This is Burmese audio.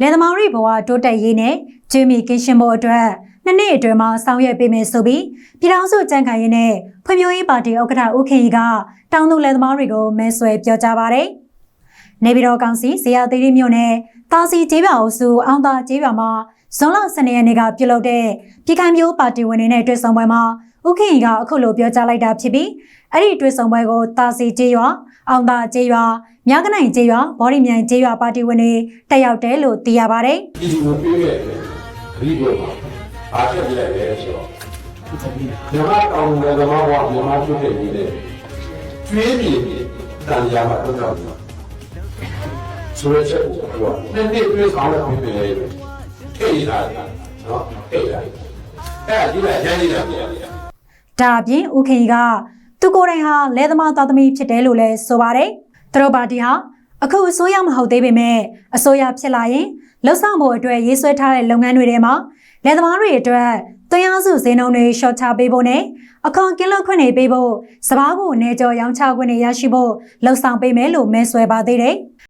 လယ်သမားတွေဘဝတိုးတက်ရေးနဲ့ကျွေးမီကင်းရှင်းဖို့အတွက်နှစ်နှစ်အတွင်းမှာဆောင်ရွက်ပေးမယ်ဆိုပြီးပြည်ထောင်စုကြံ့ခိုင်ရေးနဲ့ဖွံ့ဖြိုးရေးပါတီဥက္ကဋ္ဌဦးခင်ရီကတောင်သူလယ်သမားတွေကိုမဲဆွယ်ပြောကြားပါတယ်။နေပြည်တော်ကောင်စီဇေယျသီရိမြို့နယ်တာစီကျေးရွာအုပ်စုအောင်သာကျေးရွာမှာဇွန်လ12ရက်နေ့ကပြုလုပ်တဲ့ပြည်ခိုင်မျိုးပါတီဝင်တွေနဲ့တွေ့ဆုံပွဲမှာ ဦးခင်ရီကအခုလိုပြောကြားလိုက်တာဖြစ်ပြီးအဲ့ဒီတွေ့ဆုံပွဲကိုတာစီကျေးရွာအောင်သာကျေးရွာမြကနိုင်ကျေးရွာဘော်ဒီမြိုင်ကျေးရွာပါတီဝင်တွေတက်ရောက်တယ်လို့သိရပါတယ်။ပြည်သူကိုပြေးခဲ့တယ်ခရီးပြောမှာအားချက်ပြလိုက်တယ်ဆိုတော့မြန်မာတောင်နယ်သမားဘဝမြန်မာကျွတ်တဲ့ကြီးနဲ့ကျွေးမြေတန်ရာမှာတော့တော့ဆိုရချက်ကိုပြောနှစ်နှစ်ပြေးဆောင်လို့ပြင်နေတယ်ထိတ်လာတယ်နော်ထိတ်လာတယ်အဲ့ဒါဒီကရမ်းနေတာပြန်ရတယ် ဒါအပြင်ဦးခင်ကြီးကသူကိုယ်တိုင်ဟာလယ်သမားသားသမီးဖြစ်တယ်လို့လည်းဆိုပါတယ်။သူတို့ပါတီဟာအခုအစိုးရမဟုတ်သေးပေမဲ့အစိုးရဖြစ်လာရင်လှုပ်ဆောင်မှုအတွက်ရေးဆွဲထားတဲ့လုပ်ငန်းတွေထဲမှာလယ်သမားတွေအတွက်သွင်းအားစုဈေးနှုန်းတွေရှော့ချပေးဖို့နဲ့အခွန်ကင်းလွတ်ခွင့်တွေပေးဖို့စပားကိုနေကြော်ရောင်းချခွင့်တွေရရှိဖို့လှုပ်ဆောင်ပေးမယ်လို့မဲဆွဲပါသေးတယ်